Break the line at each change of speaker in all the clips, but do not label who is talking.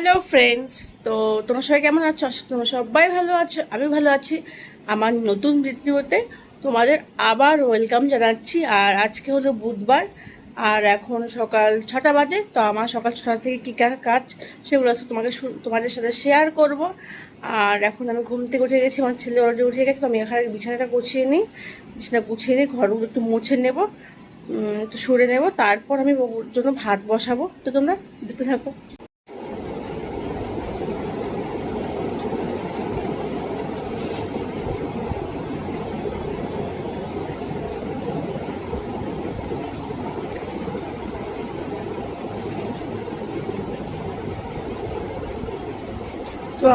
Hello friends তো তোমরা সবাই কেমন আছো? তোমরা সবাই ভালো আছো আমি ভালো আছি। আমার নতুন ভিডিওতে তোমাদের আবার ওয়েলকাম জানাচ্ছি। আর আজকে হলো বুধবার, আর এখন সকাল ছটা বাজে, তো আমার সকাল ছটা থেকে কী কাজ সেগুলো তোমাকে তোমাদের সাথে শেয়ার করব। আর এখন আমি ঘুম থেকে উঠে গেছি, আমার ছেলে অলরেডি উঠে গেছে, তো আমি এখানে বিছানাটা গুছিয়ে নিই। বিছানা গুছিয়ে নিই ঘরগুলো একটু মুছে নেব একটু সরে নেব, তারপর আমি জন্য ভাত বসাবো। তো তোমরা দেখতে থাকো।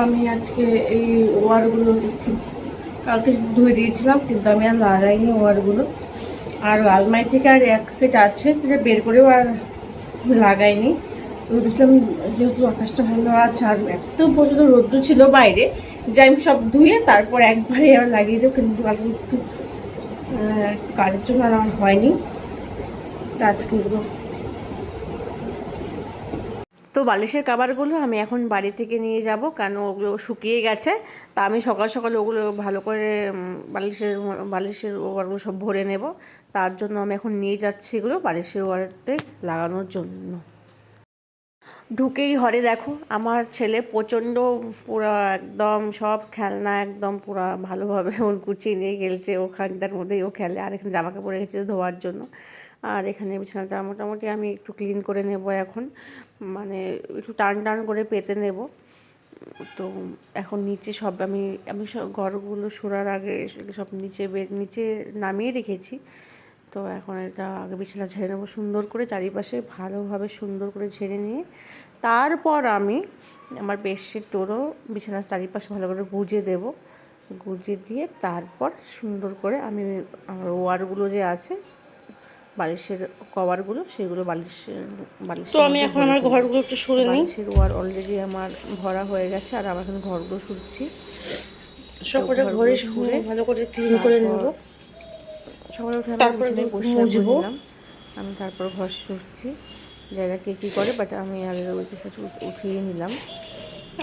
আমি আজকে এই ওয়ারগুলো কালকে ধুয়ে দিয়েছিলাম, কিন্তু আমি আর লাগাইনি ওয়ারগুলো আর আলমারি থেকে আর এক সেট আছে, সেটা বের করেও আর লাগাইনি। ভেবেছিলাম যেহেতু আকাশটা ভালো আছে, আর এত পর্যন্ত রোদ্দু ছিল বাইরে, যে আমি সব ধুয়ে তারপর একবারে আর লাগিয়ে দেবো, কিন্তু কালকে একটু কাজের জন্য আর আমার হয়নি। তা আজকে এগুলো তো বালিশের কাবারগুলো আমি এখন বাড়ি থেকে নিয়ে যাব, কেন ওগুলো শুকিয়ে গেছে। তা আমি সকাল সকাল ওগুলো ভালো করে বালিশের বালিশের ওয়ারগুলো সব ভরে নেব। তার জন্য আমি এখন নিয়ে যাচ্ছি এগুলো বালিশের ওয়ারতে লাগানোর জন্য। ঢুকেই ঘরে দেখো, আমার ছেলে প্রচণ্ড পুরো একদম সব খেলনা একদম পুরো ভালোভাবে ওর গুছিয়ে নিয়ে খেলছে ওখানটার মধ্যেই ও খেলে। আর এখানে জামা কাপড় রেখেছে ধোয়ার জন্য। আর এখানে বিছানাটা মোটামুটি আমি একটু ক্লিন করে নেব এখন। মানে একটু টান টান করে পেতে নেব। তো এখন নিচে সব আমি আমি সব ঘরগুলো সরার আগে সব নিচে নিচে নামিয়ে রেখেছি। তো এখন এটা আগে বিছানা ঝেড়ে নেব সুন্দর করে, চারিপাশে ভালোভাবে সুন্দর করে ঝেড়ে নিয়ে তারপর আমি আমার বেডশিট টোরও বিছানার চারিপাশে ভালো করে গুজে দেব। গুজে দিয়ে তারপর সুন্দর করে আমি আমার ওয়ারগুলো যে আছে বালিশের কভারগুলো সেগুলো বালিশের বালিশ
তো আমি এখন আমার ঘরগুলো একটু সরে নিই।
বালিশের ওয়ার অলরেডি আমার ভরা হয়ে গেছে আর আমার এখন ঘরগুলো শুচ্ছি
সকালে ঘরে শুয়ে ভালো করে ক্লিন করে নেব।
সকালে উঠে আমি
তারপরে একটু মুছবো।
আমি তারপর ঘর শুচ্ছি জায়গা কে কী করে বাট আমি আগে ওই বিছানা উঠিয়ে নিলাম।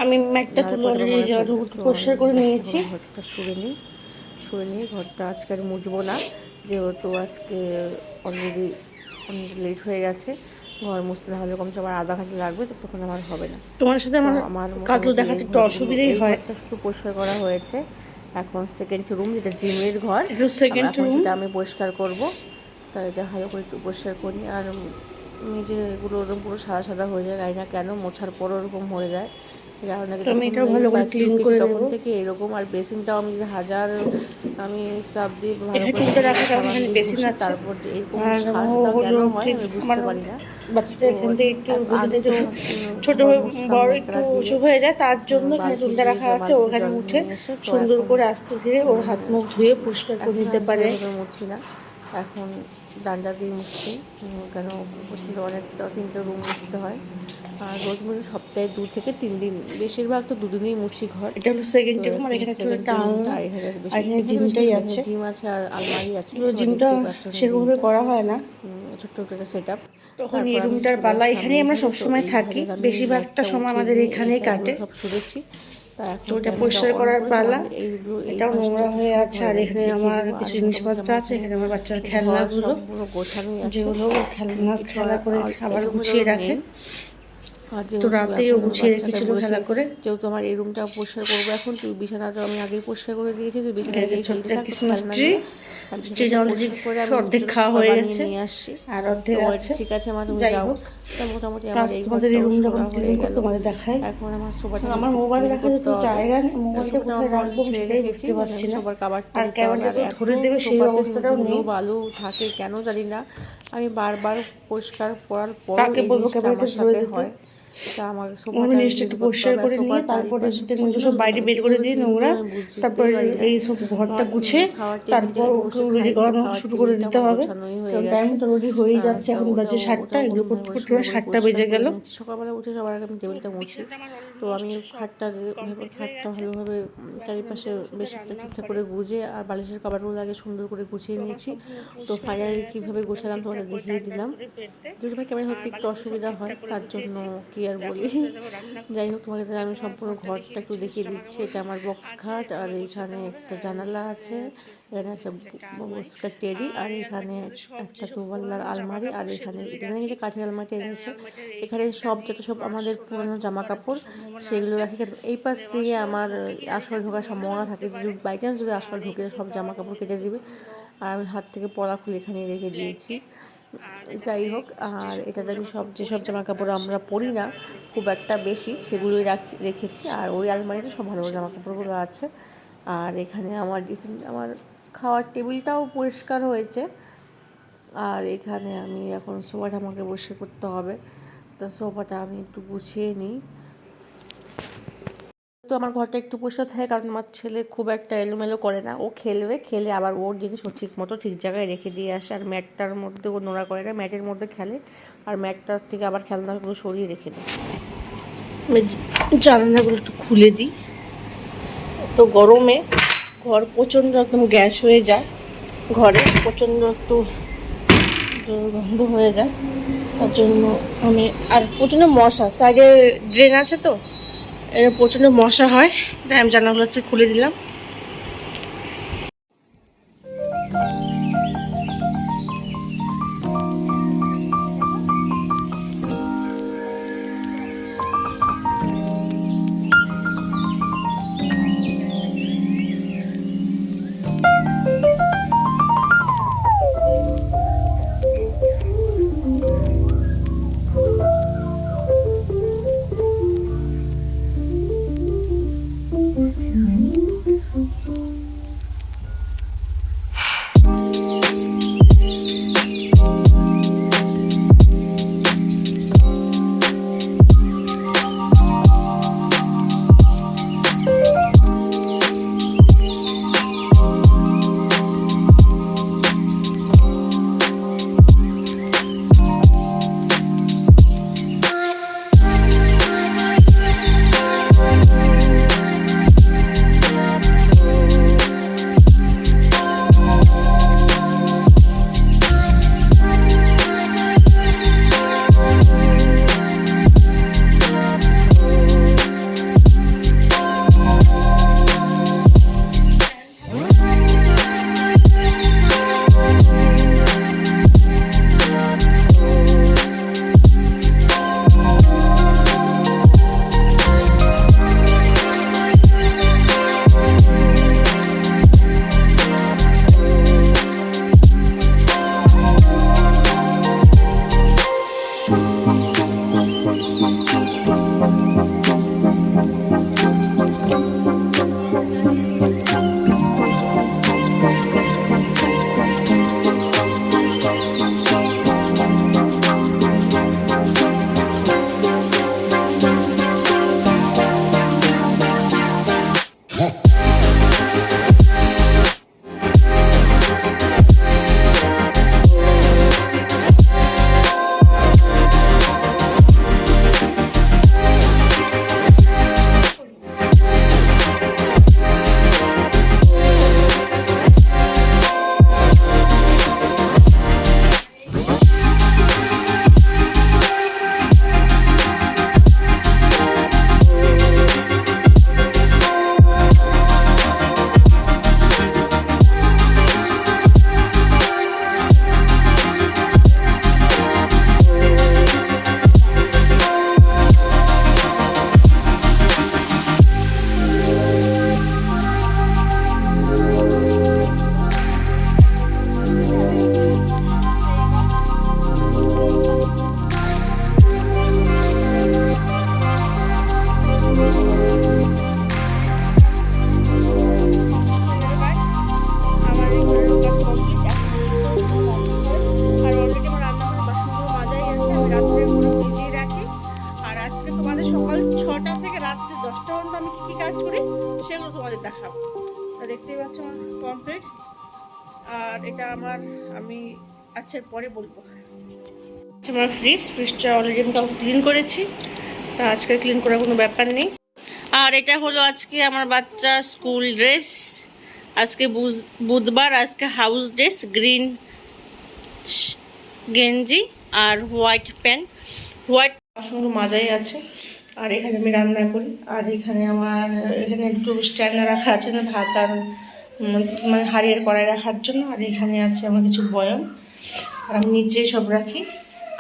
আমি ম্যাটটা তুলে অলরেডি পরিষ্কার করে নিয়েছি।
ঘরটা সরে নিই। সরে নিয়ে ঘরটা আজকে আর মুছবো না। যেহেতু আজকে অলরেডি অনেক লেট হয়ে গেছে ঘর মুছতে না হলে কমসে আমার আধা ঘণ্টা লাগবে তো তখন আমার হবে না।
তোমার সাথে আমার কাজল দেখাতে একটু অসুবিধাই হয়।
একটা শুধু পরিষ্কার করা হয়েছে। এখন সেকেন্ড রুম যেটা জিমের ঘর
সেকেন্ড রুম
যেটা আমি পরিষ্কার করব তাই এটা ভালো করে একটু পরিষ্কার করি। আর নিজে এগুলো ওরকম পুরো সাদা সাদা হয়ে যায় গাই না কেন মোছার পরও ওরকম হয়ে যায়। এই
ভালো করে
গেছি
করে
তখন থেকে এরকম। আর বেসিনটাও আমি হাজার আমি সাব দিয়ে ভালো করে
রাখা এখানে বেসিন আছে।
তারপর এরকম কেন হয় আমি বুঝতে পারি না।
বাচ্চাটা এখান থেকে একটু বুঝতে একটু ছোট বড় একটু উঁচু হয়ে যায় তার জন্য এখানে রাখা আছে ওখানে উঠে সুন্দর করে আস্তে ধীরে ওর হাত মুখ ধুয়ে পরিষ্কার করে নিতে পারে।
মুছছি না। এখন ডান্ডা দিয়ে মুছছি। কেন? প্রচণ্ড অনেকটা তিনটে রুম মুছতে হয়। আর রোজ মুছে সপ্তাহে দু থেকে তিন দিন। বেশিরভাগ তো দুদিনেই মুছি ঘর।
এটা হলো সেকেন্ড রুম আর এখানে একটা আর এখানে জিমটাই আছে।
জিম আছে আর আলমারি আছে।
পুরো জিমটা সেরকমভাবে করা হয় না।
ছোট্ট ছোট্ট সেট আপ
তখন এই রুমটার বালা এখানেই আমরা সবসময় থাকি। বেশিরভাগটা সময় আমাদের এখানেই কাটে।
সব শুনেছি
তো পরিষ্কার করার পালা। এটাও নোংরা হয়ে আছে আর এখানে আমার কিছু জিনিসপত্র আছে এখানে আমার বাচ্চার খেলনাগুলো। যেগুলো খেলনা খেলা করে খাবার গুছিয়ে রাখে। তো
যেহেতু
রাতেই ও
এখন
গুছিয়ে রেখেছিল খেলা করে।
যেহেতু আমার এই রুমটা পরিষ্কার করব এখন তুই বিছানাটা আমি আগে পরিষ্কার করে দিয়েছি তুই বিছানা দিয়ে
ছোট্ট অর্ধেক খাওয়া হয়ে গেছে। আর অর্ধেক আছে।
ঠিক আছে মা তুমি যাও। তো মোটামুটি
কাজ
আমার এই
তোমাদের রুম যখন ক্লিন করে তোমাদের দেখাই।
এখন আমার
আমার মোবাইল তো জায়গা নেই মোবাইলটা
সোফাটা
কোথায়
আমার
রাখব সেটাই বুঝতে পারছি না।
সোফার কাভারটা
আর
দিতে হবে।
ক্যামেরাটা
আর
ধরে দেবে সেই অবস্থাটাও নেই।
বালু থাকে কেন জানি না। আমি বারবার পরিষ্কার করার পর
ধরে
হয় আমার
আমি জিনিসটা একটু পরিষ্কার করে নিয়ে তারপরে সব বাইরে বের করে দিই নোংরা তারপর এই সব ঘরটা গুছে তারপর রেডি করানো শুরু করে দিতে হবে। কারণ টাইমটা রেডি হয়ে যাচ্ছে এখন বাজে সাতটা এগুলো করতে করতে সাতটা বেজে গেল।
সকালবেলা উঠে সবার আগে আমি টেবিলটা মুছি। তো আমি খাটটা খাটটা ভালোভাবে চারিপাশে বেশিটা ঠিকঠাক করে গুজে আর বালিশের কাবারগুলো আগে সুন্দর করে গুছিয়ে নিয়েছি। তো ফাইনালি কীভাবে গুছালাম তোমাদের দেখিয়ে দিলাম দুটো ক্যামেরা হতে একটু অসুবিধা হয় তার জন্য কি কি আর বলি? যাই হোক তোমাকে তাহলে আমি সম্পূর্ণ ঘরটা একটু দেখিয়ে দিচ্ছি। এটা আমার বক্স খাট আর এখানে একটা জানালা আছে এখানে আছে বক্সটা টেরি আর এখানে একটা দুপাল্লার আলমারি আর এখানে এখানে কিন্তু কাঠের আলমারি এনেছে। এখানে সব যত সব আমাদের পুরনো জামা কাপড় সেগুলো রাখি এই পাশ দিয়ে আমার আসল ঢোকার সম্ভাবনা থাকে যদি বাই চান্স যদি আসল ঢুকে সব জামা কাপড় কেটে দিবে আর আমি হাত থেকে পড়া খুলে এখানে রেখে দিয়েছি। যাই হোক, আর এটাতে আমি সব যেসব জামা কাপড় আমরা পরি না, খুব একটা বেশি, সেগুলোই রাখি, রেখেছি। আর ওই আলমারিতে সব ভালো ভালো জামা কাপড়গুলো আছে। আর এখানে আমার রিসেন্ট আমার খাওয়ার টেবিলটাও পরিষ্কার হয়েছে। আর এখানে আমি এখন সোফাটা আমাকে বসে করতে হবে। তো সোফাটা আমি একটু গুছিয়ে নিই। তো আমার ঘরটা একটু পরিষ্কার থাকে, কারণ আমার ছেলে খুব একটা এলোমেলো করে না। ও খেলবে, খেলে আবার ওর জিনিস ও ঠিক মতো ঠিক জায়গায় রেখে দিয়ে আসে। আর ম্যাটটার মধ্যে ও নোড়া করে না, ম্যাটের মধ্যে খেলে। আর ম্যাটটার থেকে আবার খেলনাগুলো সরিয়ে রেখে দেয়।
জানালাগুলো একটু খুলে দিই। তো গরমে ঘর প্রচণ্ড একদম গ্যাস হয়ে যায়। ঘরে প্রচণ্ড একটু দুর্গন্ধ হয়ে যায়। তার জন্য আমি আর প্রচণ্ড মশা। সাইডে ড্রেন আছে তো? এর প্রচণ্ড মশা হয়। তাই আমি জানলাগুলো হচ্ছে খুলে দিলাম। সেগুলো তোমাদের দেখাবো দেখতেই পাচ্ছ আমার কমপ্লিট আর এটা আমার, আমি আচ্ছা পরে বলব। আচ্ছা আমার ফ্রিজ ফ্রিজটা অলরেডি আমি ক্লিন করেছি। তা আজকে ক্লিন করার কোনো ব্যাপার নেই। আর এটা হলো আজকে আমার বাচ্চা স্কুল ড্রেস আজকে বুধ- বুধবার আজকে হাউস ড্রেস গ্রিন গেঞ্জি আর হোয়াইট প্যান্ট হোয়াইট বাসনগুলো মাজাই আছে। আর এখানে আমি রান্না করি। আর এখানে আমার, এখানে একটু স্ট্যান্ডার রাখা আছে না, ভাত আর মানে হাড়িয়ার কড়াই রাখার জন্য। আর এখানে আছে আমার কিছু বয়ম। আর আমি নিচে সব রাখি।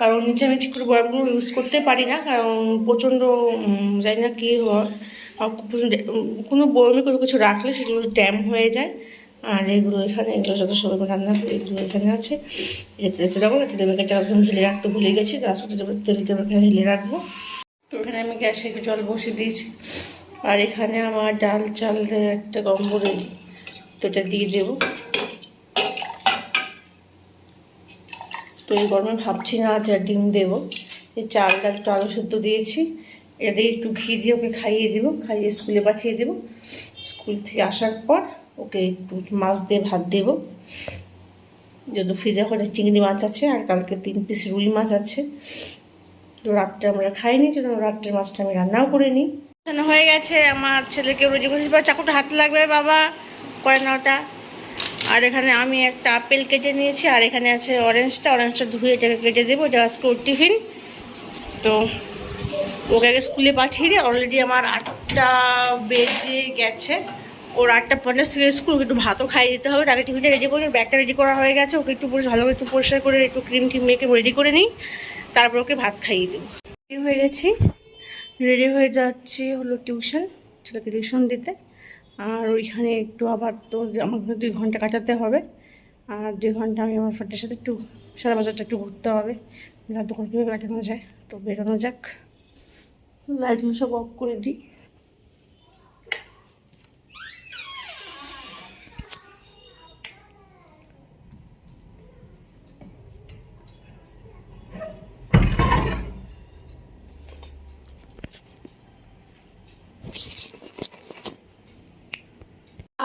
কারণ নিচে আমি ঠিক করে বয়মগুলো ইউজ করতে পারি না। কারণ প্রচণ্ড জানি না কী হয়। কোনো বয়মে কোনো কিছু রাখলে সেগুলো ড্যাম হয়ে যায়। আর এগুলো এখানে, এগুলো যত সব আমি রান্না করি, এগুলো এখানে আছে। এটা তেল দেবো তেল মেখেটা একদম ঢেলে রাখতে ভুলে গেছি। আজকে তেল মেখে ঢেলে রাখব। তো এখানে আমি গ্যাসে জল বসিয়ে দিয়েছি। আর এখানে আমার ডাল চাল একটা গম্ব রেডি, তো এটা দিয়ে দেবো। তো এই গরমে ভাবছি না আজ ডিম দেবো। এই চাল ডাল একটু আলু সেদ্ধ দিয়েছি। এটা দিয়ে একটু ঘি দিয়ে ওকে খাইয়ে দেবো, খাইয়ে স্কুলে পাঠিয়ে দেবো। স্কুল থেকে আসার পর ওকে একটু মাছ দিয়ে ভাত দেবো। যেহেতু ফ্রিজে করে চিংড়ি মাছ আছে আর কালকে তিন পিস রুই মাছ আছে। রাত্রে আমরা খাইনি জন্য রাত্রের মাছটা আমি রান্নাও করে নিই। এখানে হয়ে গেছে, আমার ছেলেকে রুজি বসেছি বা চাকুটা হাতে লাগবে বাবা করে না ওটা আর এখানে আমি একটা আপেল কেটে নিয়েছি, আর এখানে আছে অরেঞ্জটা অরেঞ্জটা ধুয়ে এটাকে কেটে দেবো, এটা আজকে ওর টিফিন তো ওকে আগে স্কুলে পাঠিয়ে দিই অলরেডি আমার আটটা বেজে গেছে। ওর আটটা পঞ্চাশ থেকে স্কুল একটু ভাতও খাইয়ে দিতে হবে, তাকে টিফিনটা রেডি করে, ব্যাগটা রেডি করা হয়ে গেছে, ওকে একটু পরিষ্কার- ভালো একটু পরিষ্কার করে, একটু ক্রিম টিম মেখে রেডি করে নিই। তারপর ওকে ভাত খাইয়ে দেবো। রেডি হয়ে গেছি। রেডি হয়ে যাচ্ছি হলো টিউশন, ছেলেকে টিউশন দিতে। আর ওইখানে একটু আবার তো আমাকে দুই ঘণ্টা কাটাতে হবে। আর দুই ঘণ্টা আমি আমার ফ্রেন্ডের সাথে একটু সারা বাজারটা একটু ঘুরতে হবে। দোকান কীভাবে কাটানো যায়, তো বেরোনো যাক। লাইটগুলো সব অফ করে দিই।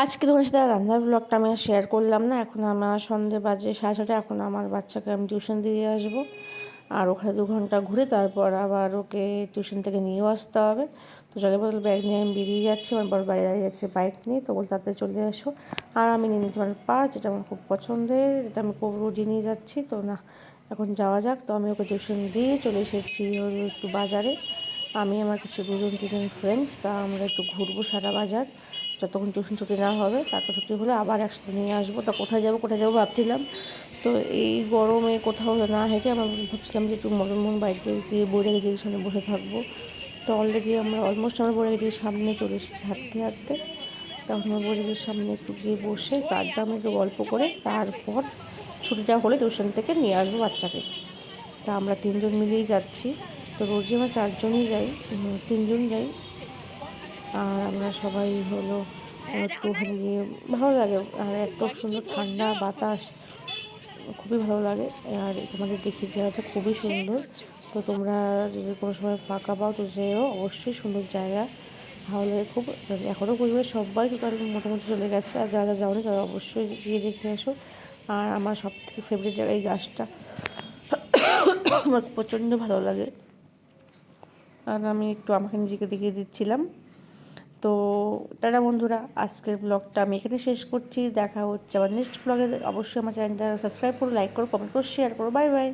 আজকে তোমার সাথে রান্নার ব্লগটা আমি শেয়ার করলাম না। এখন আমার সন্ধে বাজে সাড়ে ছটা এখন আমার বাচ্চাকে আমি টিউশন দিয়ে আসব। আর ওখানে দু ঘণ্টা ঘুরে তারপর আবার ওকে টিউশন থেকে নিয়েও আসতে হবে। তো জলের বোতল ব্যাগ নিয়ে আমি বেরিয়ে যাচ্ছি। আমার বড় বাইরে দাঁড়িয়ে যাচ্ছে বাইক নিয়ে, তো বল তাড়াতাড়ি চলে আসো আর আমি নিয়ে নিচ্ছি আমার পাঁচ, যেটা আমার খুব পছন্দের এটা আমি খুব রোজই নিয়ে যাচ্ছি। তো না, এখন যাওয়া যাক। তো আমি ওকে টিউশন দিয়ে চলে এসেছি একটু বাজারে। আমি আমার কিছু দুজন তিনজন ফ্রেন্ড তা আমরা একটু ঘুরবো সারা বাজার। যতক্ষণ টিউশন ছুটি না হবে, তারপর ছুটি হলে আবার একসাথে নিয়ে আসব। তা কোথায় যাব কোথায় যাব ভাবছিলাম। তো এই গরমে কোথাও না হেঁটে আমরা ভাবছিলাম যে একটু মদন মোহন বাড়িতে গিয়ে বইটা গিয়ে সামনে বসে থাকব। তো অলরেডি আমরা অলমোস্ট আমরা বইটা গিয়ে সামনে চলে এসেছি হাঁটতে হাঁটতে। তখন আমরা বইটা সামনে একটু গিয়ে বসে আমরা একটু গল্প করে তারপর ছুটিটা হলে টিউশন থেকে নিয়ে আসব বাচ্চাকে। তা আমরা তিনজন মিলেই যাচ্ছি। তো রোজই আমরা চারজনই যাই, তিনজন যাই। আর আমরা সবাই হলো ওখানে গিয়ে ভালো লাগে। আর এত সুন্দর ঠান্ডা বাতাস, খুবই ভালো লাগে। আর তোমাদের দেখি জায়গাটা খুবই সুন্দর। তো তোমরা যদি কোনো সময় ফাঁকা পাও, তো যেও, অবশ্যই সুন্দর জায়গা। লাগে খুব এখনও পরিবারের সবাই তো টোটাল মোটামুটি চলে গেছে, আর যারা যারা যাওনি তারা অবশ্যই গিয়ে দেখে আসো। আর আমার সব থেকে ফেভারিট জায়গা এই গাছটা। আমার প্রচণ্ড ভালো লাগে। আর আমি একটু আমাকে নিজেকে দেখিয়ে দিচ্ছিলাম। তো তারা বন্ধুরা, আজকের ব্লগটা আমি এখানে শেষ করছি। দেখা হচ্ছে আবার নেক্সট ব্লগে অবশ্যই আমার চ্যানেলটা সাবস্ক্রাইব করো লাইক করো কমেন্ট করো শেয়ার করো। Bye bye